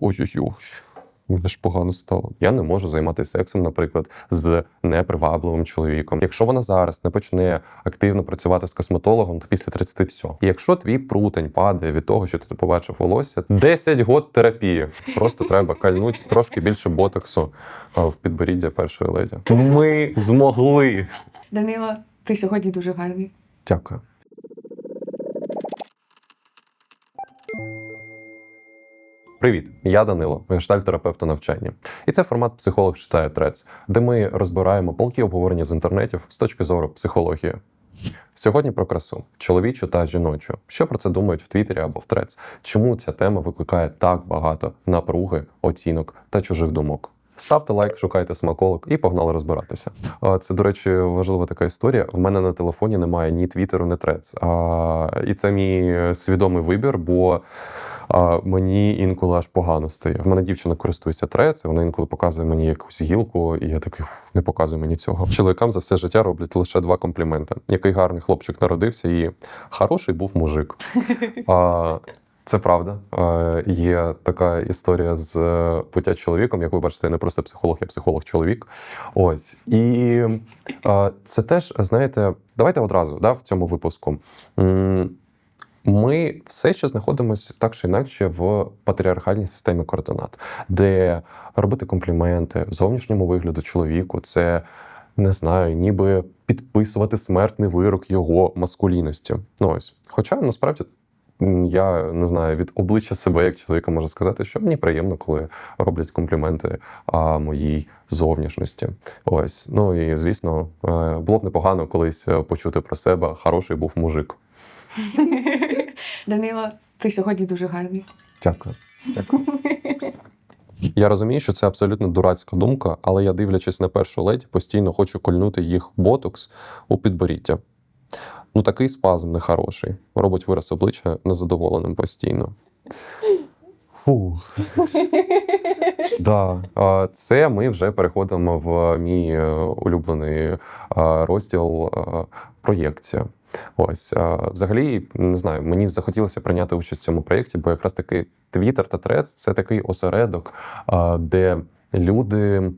ой-ой-ой. Мені ж погано стало. Я не можу займатися сексом, наприклад, з непривабливим чоловіком. Якщо вона зараз не почне активно працювати з косметологом, то після 30 все. І якщо твій прутень падає від того, що ти побачив волосся, 10 год терапії. Просто треба кальнути трошки більше ботоксу в підборіддя першої леді. Ми змогли. Данило, ти сьогодні дуже гарний. Дякую. Привіт, я Данило, та навчання. І це формат Психолог читає трец, де ми розбираємо полки обговорення з інтернетів з точки зору психології. Сьогодні про красу чоловічу та жіночу. Що про це думають в Твіттері або в трец? Чому ця тема викликає так багато напруги, оцінок та чужих думок? Ставте лайк, шукайте смаколик і погнали розбиратися. Це, до речі, важлива така історія. В мене на телефоні немає ні твіттеру, ні трец. І це мій свідомий вибір, бо а, мені інколи аж погано стає. В мене дівчина користується трец, вона інколи показує мені якусь гілку, і я такий не показуй мені цього. Чоловікам за все життя роблять лише два компліменти: який гарний хлопчик народився, і хороший був мужик. А, це правда. Е, Є така історія з е, буття чоловіком. Як ви бачите, я не просто психолог, я психолог-чоловік. Ось. І е, це теж, знаєте, давайте одразу да, в цьому випуску. Ми все ще знаходимося так чи інакше в патріархальній системі координат, де робити компліменти зовнішньому вигляду чоловіку це. Не знаю, ніби підписувати смертний вирок його маскулінності. Ну ось. Хоча насправді я не знаю від обличчя себе як чоловіка можу сказати, що мені приємно, коли роблять компліменти а, моїй зовнішності. Ось. Ну і звісно, е, було б непогано колись е, почути про себе хороший був мужик. Данило, ти сьогодні дуже гарний. Дякую. Дякую. Я розумію, що це абсолютно дурацька думка, але я, дивлячись на першу леді, постійно хочу кольнути їх ботокс у підборіддя. Ну, такий спазм нехороший. Робить вираз обличчя незадоволеним постійно. Фу. Да. Це ми вже переходимо в мій е, улюблений розділ проєкція. Ось взагалі не знаю, мені захотілося прийняти участь в цьому проєкті, бо якраз таки Twitter та Threads – це такий осередок, де люди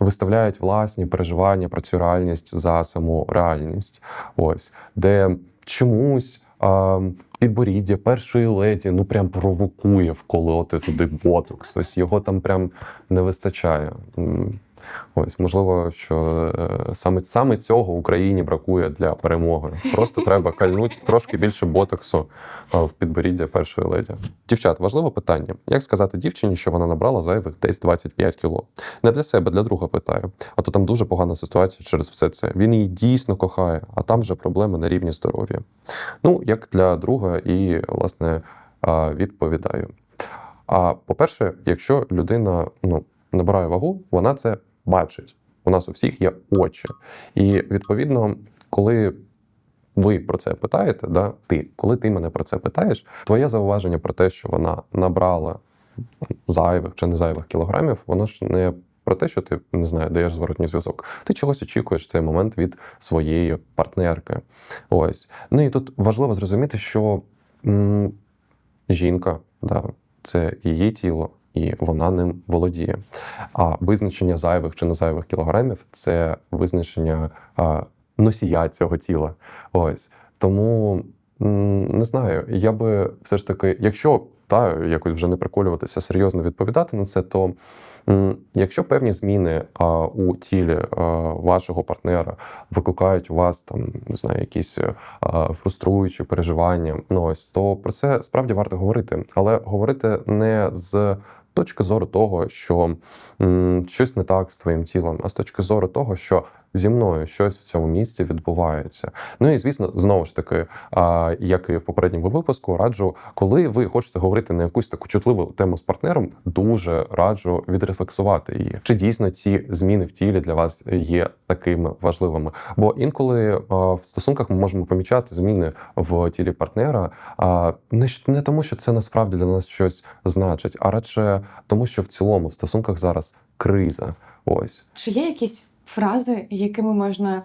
виставляють власні переживання про цю реальність за саму реальність. Ось де чомусь. Підборіддя першої леді ну прям провокує вколоти туди ботокс. Ось його там прям не вистачає. Ось, можливо, що е, саме, саме цього Україні бракує для перемоги. Просто треба кальнути трошки більше ботоксу е, в підборіддя першої леді. Дівчат, важливе питання: як сказати дівчині, що вона набрала зайвих десь 25 кіло? Не для себе, для друга питаю. А то там дуже погана ситуація через все це. Він її дійсно кохає, а там вже проблеми на рівні здоров'я. Ну, як для друга, і власне а, відповідаю. А по-перше, якщо людина ну, набирає вагу, вона це бачить. У нас у всіх є очі. І відповідно, коли ви про це питаєте, да, ти, коли ти мене про це питаєш, твоє зауваження про те, що вона набрала зайвих чи не зайвих кілограмів, воно ж не про те, що ти не знаю, даєш зворотній зв'язок. Ти чогось очікуєш в цей момент від своєї партнерки. Ось. Ну і тут важливо зрозуміти, що м, жінка, да, це її тіло. І вона ним володіє. А визначення зайвих чи не зайвих кілограмів це визначення носія цього тіла. Ось тому не знаю. Я би все ж таки, якщо та якось вже не приколюватися, серйозно відповідати на це, то якщо певні зміни а, у тілі а, вашого партнера викликають у вас там не знаю, якісь а, фруструючі переживання, ну ось то про це справді варто говорити, але говорити не з точки зору того, що м, щось не так з твоїм тілом, а з точки зору того, що зі мною щось в цьому місці відбувається. Ну і звісно, знову ж таки, як і в попередньому випуску, раджу, коли ви хочете говорити на якусь таку чутливу тему з партнером, дуже раджу відрефлексувати її. Чи дійсно ці зміни в тілі для вас є такими важливими? Бо інколи в стосунках ми можемо помічати зміни в тілі партнера, а, не, тому, що це насправді для нас щось значить, а радше тому, що в цілому в стосунках зараз криза. Ось. Чи є якісь фрази, якими можна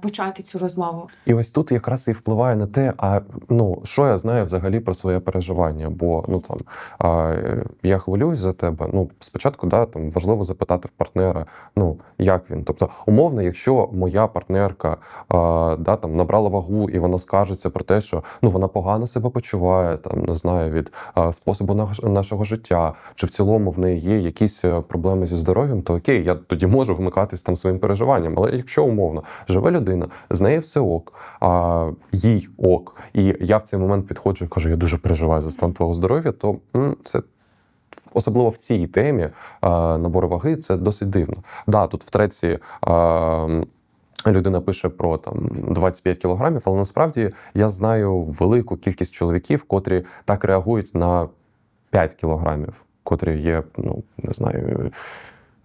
почати цю розмову? І ось тут якраз і впливає на те, а ну що я знаю взагалі про своє переживання. Бо ну там а, е, я хвилююсь за тебе. Ну, спочатку, да, там важливо запитати в партнера, ну як він. Тобто, умовно, якщо моя партнерка а, да, там набрала вагу і вона скажеться про те, що ну вона погано себе почуває, там не знаю, від а, способу наш- нашого життя, чи в цілому в неї є якісь е, проблеми зі здоров'ям, то окей, я тоді можу вмикатись там своїм переживанням. Але якщо умовно живе людина, з нею все ок, а їй ок, і я в цей момент підходжу і кажу, я дуже переживаю за стан твого здоров'я, то м, це. Особливо в цій темі а, набору ваги це досить дивно. Да, тут в треці а, людина пише про там 25 кілограмів, але насправді я знаю велику кількість чоловіків, котрі так реагують на 5 кілограмів, котрі є, ну не знаю,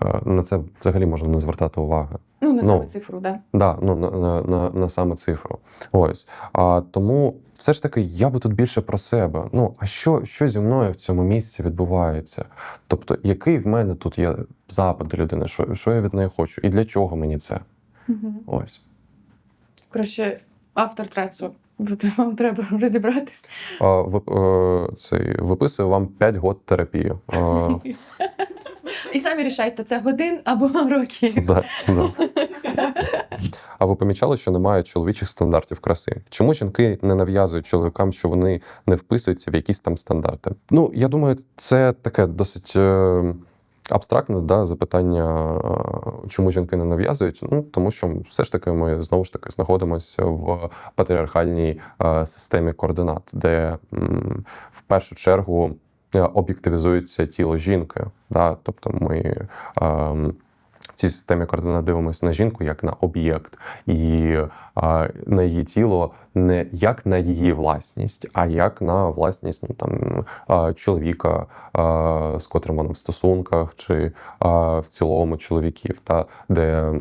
е, на це взагалі можна не звертати уваги. Ну, на Ну. саме цифру, да. Да, ну на, на, на, на саме цифру. Ось. А, тому все ж таки я би тут більше про себе. Ну, а що, що зі мною в цьому місці відбувається? Тобто, який в мене тут є запит до людини, що, що я від неї хочу, і для чого мені це? Угу. Ось. Коротше, автор трецу. От Вам треба розібратись. А, вип, е, цей, виписую вам 5 год терапії. А, І самі рішайте, це годин або років. Да, да. А ви помічали, що немає чоловічих стандартів краси? Чому жінки не нав'язують чоловікам, що вони не вписуються в якісь там стандарти? Ну, я думаю, це таке досить. е, Абстрактне да, запитання, е, чому жінки не нав'язують? Ну тому що все ж таки ми знову ж таки знаходимося в патріархальній е, системі координат, де м, в першу чергу об'єктивізується тіло жінки. Да? Тобто ми ем, в цій системі координат дивимося на жінку як на об'єкт, і а, на її тіло не як на її власність, а як на власність ну, там, а, чоловіка, а, з котрим вона в стосунках, чи в цілому чоловіків, та, де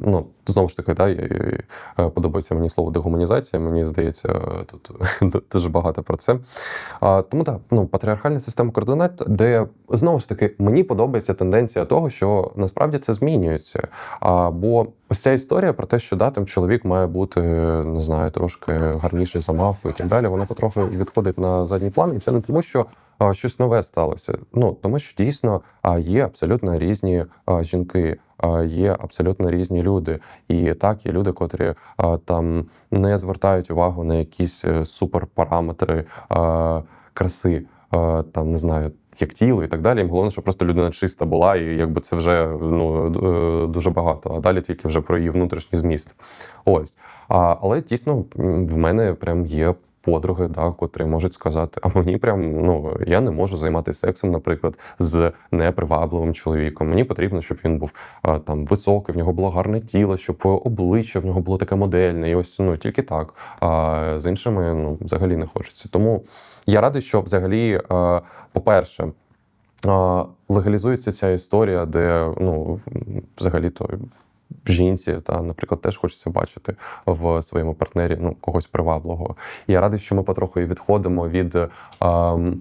ну, знову ж таки, да, я- я- подобається мені слово дегуманізація. Мені здається, тут дуже багато про це. А, тому так, ну, патріархальна система координат, де знову ж таки мені подобається тенденція того, що насправді це змінюється. А, бо ось ця історія про те, що да, там чоловік має бути, не знаю, трошки гарніший за мавку і так далі, вона потроху відходить на задній план, і це не тому, що. Щось нове сталося. Ну тому, що дійсно є абсолютно різні жінки, є абсолютно різні люди. І так, є люди, котрі там не звертають увагу на якісь е, суперпараметри краси, там не знаю, як тіло і так далі. Їм головне, щоб просто людина чиста була, і якби це вже ну е, дуже багато. А далі тільки вже про її внутрішній зміст. Ось. А, але дійсно в мене прям є. Подруги, да, котрі можуть сказати, а мені прям ну я не можу займатися сексом, наприклад, з непривабливим чоловіком. Мені потрібно, щоб він був там високий, в нього було гарне тіло, щоб обличчя в нього було таке модельне. І ось ну тільки так. А з іншими ну взагалі не хочеться. Тому я радий, що взагалі, по-перше, легалізується ця історія, де ну взагалі то. Жінці, та, наприклад, теж хочеться бачити в своєму партнері ну, когось привабливого. І я радий, що ми потроху і відходимо від ем,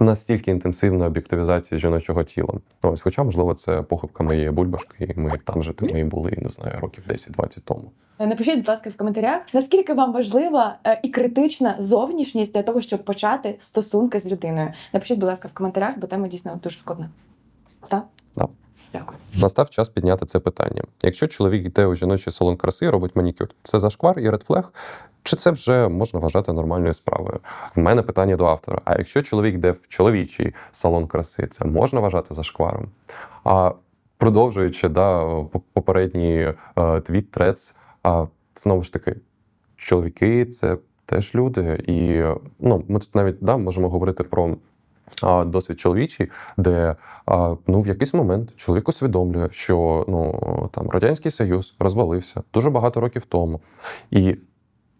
настільки інтенсивної об'єктивізації жіночого тіла. Ось, хоча, можливо, це похибка моєї бульбашки, і ми там же ми були, не знаю, років 10-20 тому. Е, Напишіть, будь ласка, в коментарях, наскільки вам важлива е, і критична зовнішність для того, щоб почати стосунки з людиною. Напишіть, будь ласка, в коментарях, бо тема дійсно дуже складна. Так? Да. Дякую. Настав час підняти це питання. Якщо чоловік йде у жіночий салон краси робить манікюр, це зашквар і редфлег? Чи це вже можна вважати нормальною справою? В мене питання до автора: а якщо чоловік йде в чоловічий салон краси, це можна вважати зашкваром? А продовжуючи да, попередній е, твіт трец, а знову ж таки, чоловіки це теж люди, і ну, ми тут навіть да, можемо говорити про. Досвід чоловічий, де ну в якийсь момент чоловік усвідомлює, що ну там радянський союз розвалився дуже багато років тому, і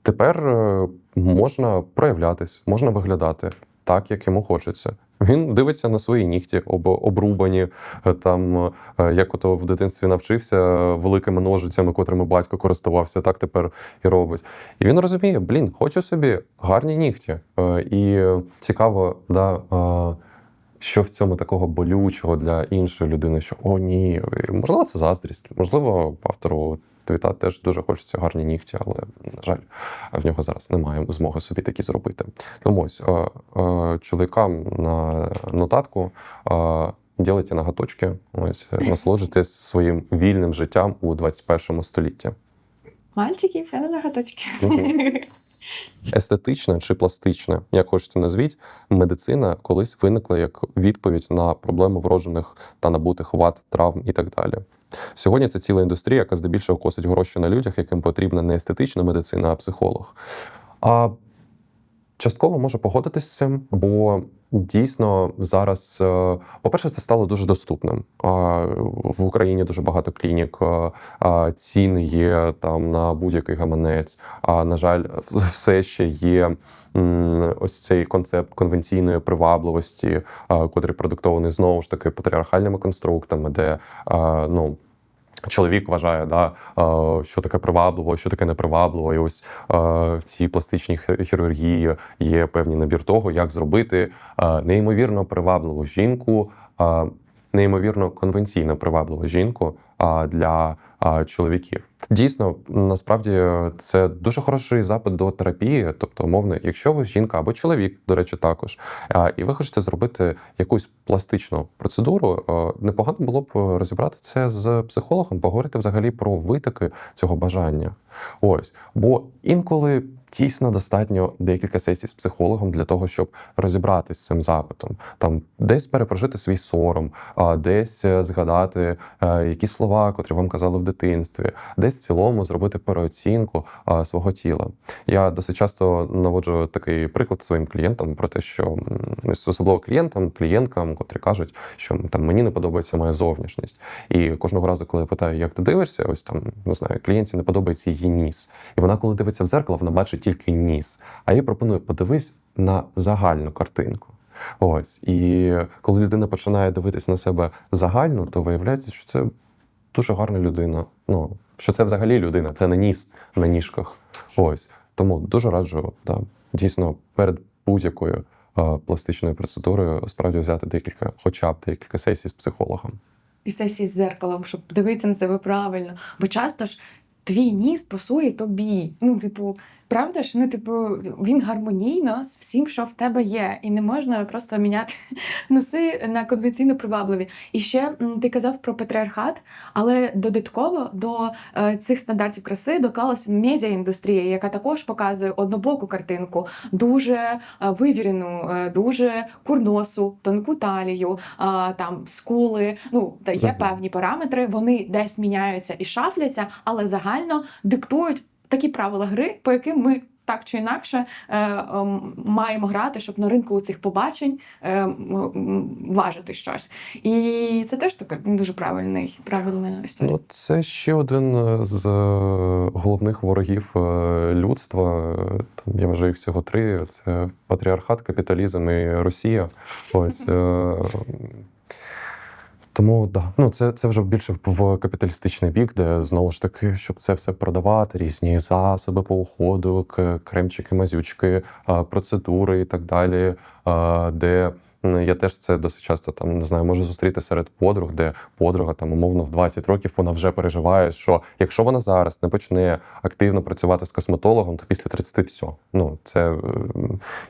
тепер е, можна проявлятись, можна виглядати так, як йому хочеться. Він дивиться на свої нігті, об, обрубані, е, там, е, як ото в дитинстві навчився великими ножицями, котрими батько користувався, так тепер і робить. І він розуміє, блін, хочу собі гарні нігті. Е, І цікаво, да, е, що в цьому такого болючого для іншої людини, що о, ні, можливо, це заздрість, можливо, автору Твіта теж дуже хочеться гарні нігті, але на жаль, в нього зараз немає змоги собі такі зробити. Тому ось е, е, чоловікам на нотатку. Е, Ділите ноготочки, ось насолоджуйтесь своїм вільним життям у 21 столітті. Мальчики, все на. Мгм. Естетичне чи пластичне, як хочете назвіть, медицина колись виникла як відповідь на проблеми вроджених та набутих вад, травм і так далі. Сьогодні це ціла індустрія, яка здебільшого косить гроші на людях, яким потрібна не естетична медицина, а психолог. А частково можу погодитися з цим, бо дійсно зараз, е, по-перше, це стало дуже доступним. В Україні дуже багато клінік, е, ціни є там на будь-який гаманець. А на жаль, все ще є ось цей концепт конвенційної привабливості, котрий продиктований знову ж таки патріархальними конструктами, де ну. Чоловік вважає, да, е, що таке привабливо, що таке непривабливо. І ось е, в цій пластичній хірургії є певний набір того, як зробити е, неймовірно привабливу жінку, неймовірно конвенційно привабливу жінку для чоловіків. Дійсно, насправді це дуже хороший запит до терапії. Тобто, умовно, якщо ви жінка або чоловік, до речі, також, і ви хочете зробити якусь пластичну процедуру, непогано було б розібрати це з психологом, поговорити взагалі про витоки цього бажання. Ось, бо інколи дійсно достатньо декілька сесій з психологом для того, щоб розібратися з цим запитом, там десь перепрожити свій сором, а десь е, згадати е, які слова, котрі вам казали в дитинстві, десь в цілому зробити переоцінку свого тіла. Я досить часто наводжу такий приклад своїм клієнтам про те, що особливо клієнтам, клієнткам, котрі кажуть, що там мені не подобається моя зовнішність. І кожного разу, коли я питаю, як ти дивишся, ось там не знаю, клієнтці не подобається її ніс. І вона, коли дивиться в зеркало, вона бачить тільки ніс. А я пропоную подивись на загальну картинку. Ось і коли людина починає дивитися на себе загально, то виявляється, що це дуже гарна людина. Ну що це взагалі людина, це не ніс на ніжках. Ось тому дуже раджу да, дійсно перед будь-якою пластичною процедурою справді взяти декілька, хоча б декілька сесій з психологом. І сесії з зеркалом, щоб дивитися на себе правильно. Бо часто ж твій ніс пасує тобі. Ну, типу, правда ж? Ну, типу, він гармонійно з всім, що в тебе є. І не можна просто міняти носи на конвенційно привабливі. І ще ти казав про патріархат, але додатково до е, цих стандартів краси доклалася медіаіндустрія, яка також показує однобоку картинку, дуже е, вивірену, е, дуже курносу, тонку талію, там скули. Ну є певні параметри, вони десь міняються і шафляться, але загально диктують такі правила гри, по яким ми. Так чи інакше е, ем, маємо грати, щоб на ринку цих побачень е, важити щось. І це теж таке дуже правильний, правильна історія. Ну, це ще один е, з головних ворогів людства. Там я вважаю їх всього три: це патріархат, капіталізм і Росія. Ось. Тому да, ну це, це вже більше в капіталістичний бік, де знову ж таки, щоб це все продавати, різні засоби по уходу, кремчики, мазючки, процедури і так далі. Де я теж це досить часто там не знаю, можу зустріти серед подруг, де подруга там умовно в 20 років вона вже переживає, що якщо вона зараз не почне активно працювати з косметологом, то після 30 все. Ну це е,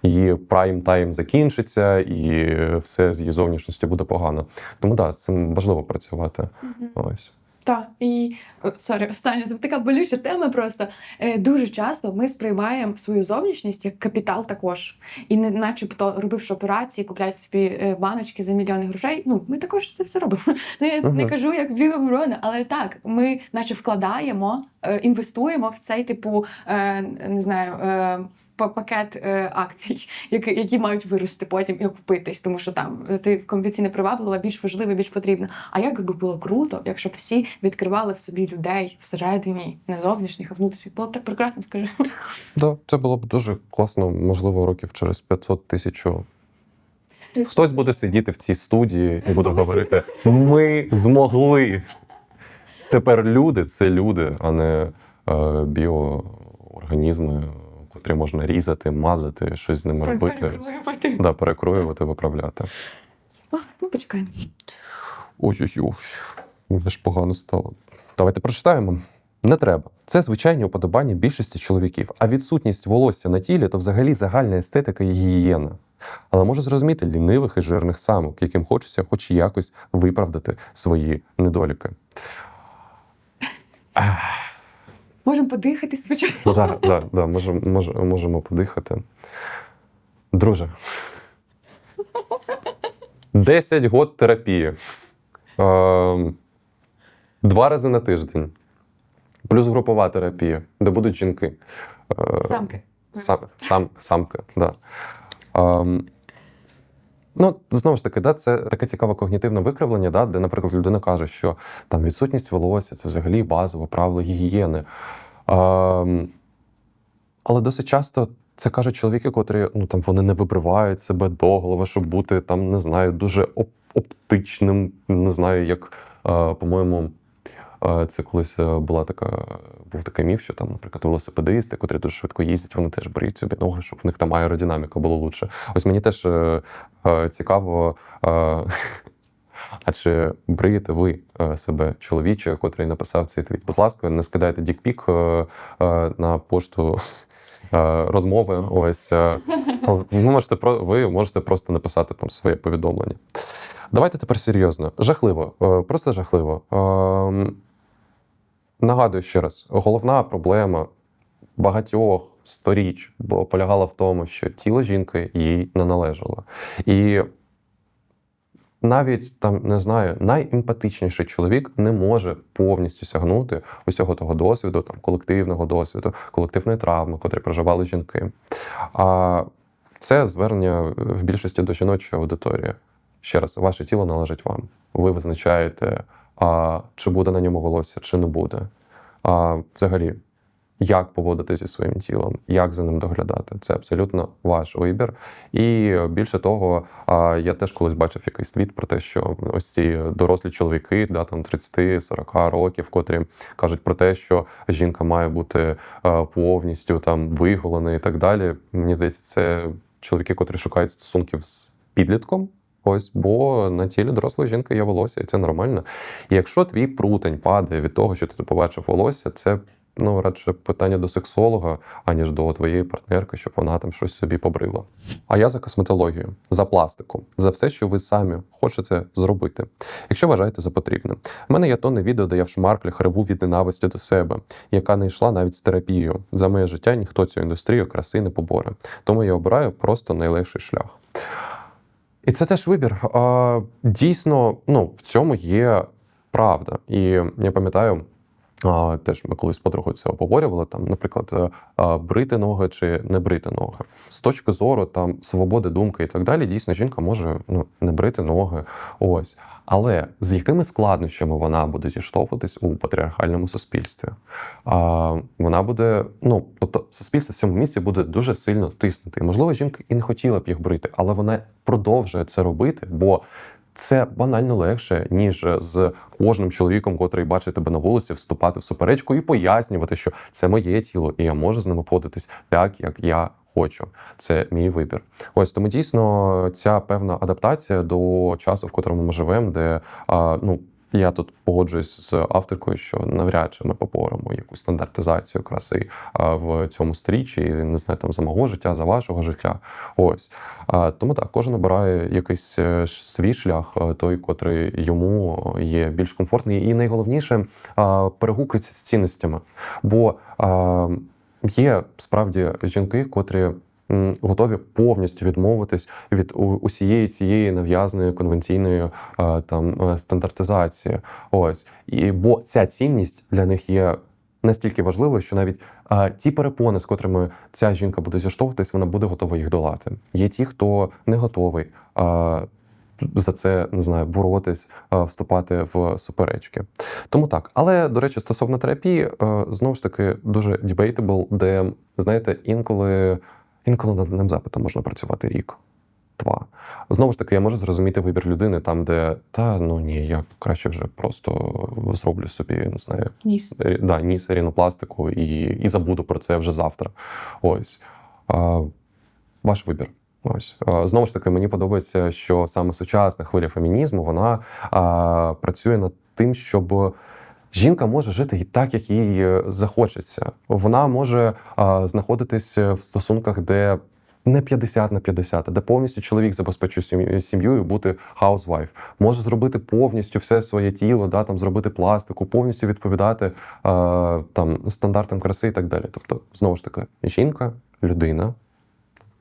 її прайм тайм закінчиться, і все з її зовнішністю буде погано. Тому да, з цим важливо працювати. Ось. Так, і сорі, остання це така болюча тема. Просто Е, дуже часто ми сприймаємо свою зовнішність як капітал також. І не начебто, робивши операції, купляють собі е, баночки за мільйони грошей. Ну, ми також це все робимо. Ну, я не кажу як білоборона, але так, ми наче вкладаємо, е, інвестуємо в цей типу, е, не знаю. Па- Пакет е, акцій, які, які мають вирости потім і окупитись, тому що там е, ти конвенційне приваблива, більш важливе, більш потрібне. А як би було круто, якщо б всі відкривали в собі людей всередині, не зовнішніх, а внутрішніх. Було б так прекрасно, скажи. Да, це було б дуже класно, можливо, років через 500 тисяч. Хтось буде сидіти в цій студії і буде говорити: ми змогли. Тепер люди це люди, а не е, біоорганізми, котрі можна різати, мазати, щось з ними робити. Перекроювати. Да, перекроювати, виправляти. О, Ну, почекаємо. Ой-ой-ой, мені ж погано стало. Давайте прочитаємо. Не треба. Це звичайні уподобання більшості чоловіків, а відсутність волосся на тілі то взагалі загальна естетика і гігієна. Але можу зрозуміти лінивих і жирних самок, яким хочеться хоч якось виправдати свої недоліки. Можемо подихати спочатку. Да, да, да, можемо, мож, можемо подихати. Друже. 10 год терапії. Е, два рази на тиждень. Плюс групова терапія, де будуть жінки. Е, Самки. Сам, сам, самка, да. Ну, знову ж таки, да, це таке цікаве когнітивне викривлення, да, де, наприклад, людина каже, що там відсутність волосся це взагалі базове правило гігієни. Ем, але досить часто це кажуть чоловіки, котрі ну, там, вони не вибривають себе до голови, щоб бути там, не знаю, дуже оптичним, не знаю, як, е, по-моєму. Це колись е, була така, був такий міф, що там, наприклад, велосипедисти, котрі дуже швидко їздять, вони теж беруть собі ноги, щоб в них там аеродинаміка була лучше. Ось мені теж е, е, цікаво, а чи бриєте ви себе чоловіче, котрий написав цей твіт? Будь ласка, не скидайте дікпік на пошту розмови. Ось ви можете ви можете просто написати там своє повідомлення. Давайте тепер серйозно. Жахливо, просто жахливо. Нагадую ще раз: головна проблема багатьох сторіч полягала в тому, що тіло жінки їй не належало. І навіть там не знаю, найемпатичніший чоловік не може повністю сягнути усього того досвіду, там колективного досвіду, колективної травми, котрі проживали жінки. А це звернення в більшості до жіночої аудиторії. Ще раз, ваше тіло належить вам. Ви визначаєте, а, чи буде на ньому волосся, чи не буде. А, взагалі, як поводитися зі своїм тілом, як за ним доглядати. Це абсолютно ваш вибір. І більше того, я теж колись бачив якийсь твіт про те, що ось ці дорослі чоловіки, да, там 30-40 років, котрі кажуть про те, що жінка має бути повністю там виголена і так далі. Мені здається, це чоловіки, котрі шукають стосунків з підлітком. Ось, бо на тілі дорослої жінки є волосся, і це нормально. І якщо твій прутень падає від того, що ти побачив волосся, це ну радше питання до сексолога, аніж до твоєї партнерки, щоб вона там щось собі побрила. А я за косметологію, за пластику, за все, що ви самі хочете зробити, якщо вважаєте за потрібне. У мене є тонне відео, де я в шмарклях реву від ненависті до себе, яка не йшла навіть з терапією. За моє життя ніхто цю індустрію краси не поборе. Тому я обираю просто найлегший шлях. І це теж вибір. Дійсно, ну в цьому є правда. І я пам'ятаю. Теж ми колись з подругою це обговорювали. Там, наприклад, е, брити ноги чи не брити ноги. З точки зору там свободи думки і так далі, дійсно жінка може ну не брити ноги. Ось. Але з якими складнощами вона буде зіштовхуватись у патріархальному суспільстві? А, вона буде, ну тобто, суспільство в цьому місці буде дуже сильно тиснути. І, можливо, жінка і не хотіла б їх брити, але вона продовжує це робити, бо це банально легше, ніж з кожним чоловіком, котрий бачить тебе на вулиці, вступати в суперечку і пояснювати, що це моє тіло, і я можу з ним обходитись так, як я хочу. Це мій вибір. Ось тому дійсно ця певна адаптація до часу, в котрому ми живемо, де а, ну. Я тут погоджуюсь з авторкою, що навряд чи ми поборемо якусь стандартизацію краси в цьому стрічі, і не знаю, там за мого життя, за вашого життя. Ось тому так, кожен обирає якийсь е, свій шлях, е, той, котрий йому є більш комфортний, і найголовніше перегукується з цінностями. Бо є справді жінки, котрі. Готові повністю відмовитись від усієї цієї нав'язаної конвенційної там е, стандартизації. Ось і бо ця цінність для них є настільки важливою, що навіть ті перепони, з котрими ця жінка буде зіштовхуватись, вона буде готова їх долати. Є ті, хто не готовий. за це не знаю, боротись, вступати в суперечки. Тому так. Але до речі, стосовно терапії, е, знову ж таки дуже debatable, де знаєте, інколи інколи над одним запитом можна працювати рік. Два. Знову ж таки, я можу зрозуміти вибір людини там, де та ну ні, я краще вже просто зроблю собі, не знаю, Ніс. рі- да, ніс рінопластику і, і забуду про це вже завтра. Ось. А, ваш вибір. Ось. А, знову ж таки, мені подобається, що саме сучасна хвиля фемінізму вона а, працює над тим, щоб Жінка може жити і так, як їй е, захочеться. Вона може а, знаходитись в стосунках, де не 50 на 50, а де повністю чоловік забезпечує сім'ю- сім'єю бути хаусвайф. Може зробити повністю все своє тіло, да, там зробити пластику, повністю відповідати а, там стандартам краси і так далі. Тобто, знову ж таки, жінка, людина,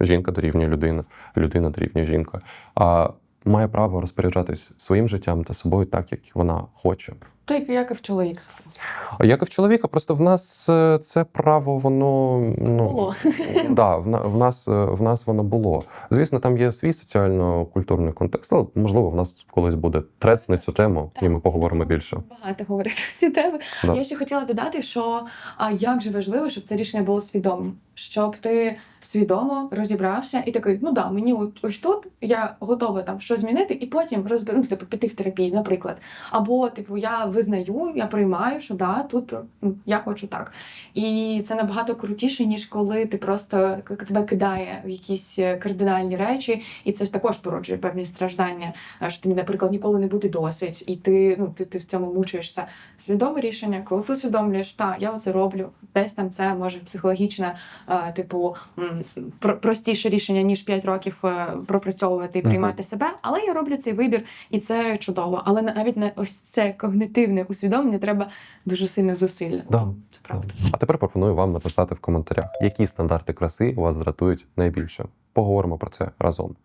жінка дорівнює людина, людина дорівнює жінка. А має право розпоряджатись своїм життям та собою так, як вона хоче. То як, як і в чоловіка, в принципі. Як і в чоловіка, просто в нас е, це право, воно ну Було. да, в, в нас е, в нас воно було. Звісно, там є свій соціально-культурний контекст, але можливо, в нас колись буде трец на цю тему, і ми поговоримо більше. Багато говорити ці теми. Да. Я ще хотіла додати, що а як же важливо, щоб це рішення було свідомим, щоб ти свідомо розібрався і такий, ну да, мені от ось тут я готова там щось змінити, і потім розберу, ну, типу, піти в терапію, наприклад. Або, типу, я визнаю, я приймаю, що да, тут ну, я хочу так. І це набагато крутіше, ніж коли ти просто тебе кидає в якісь е, кардинальні речі, і це ж також породжує певні страждання. е, Що тобі, наприклад, ніколи не буде досить, і ти ну ти, ти в цьому мучаєшся. Свідоме рішення, коли ти усвідомлюєш, так, я оце роблю, десь там це може психологічне, е, типу простіше рішення, ніж 5 років пропрацьовувати і приймати себе, але я роблю цей вибір, і це чудово. Але навіть на ось це когнитивне усвідомлення треба дуже сильно зусилля. Да. Це правда. А тепер пропоную вам написати в коментарях, які стандарти краси вас дратують найбільше. Поговоримо про це разом.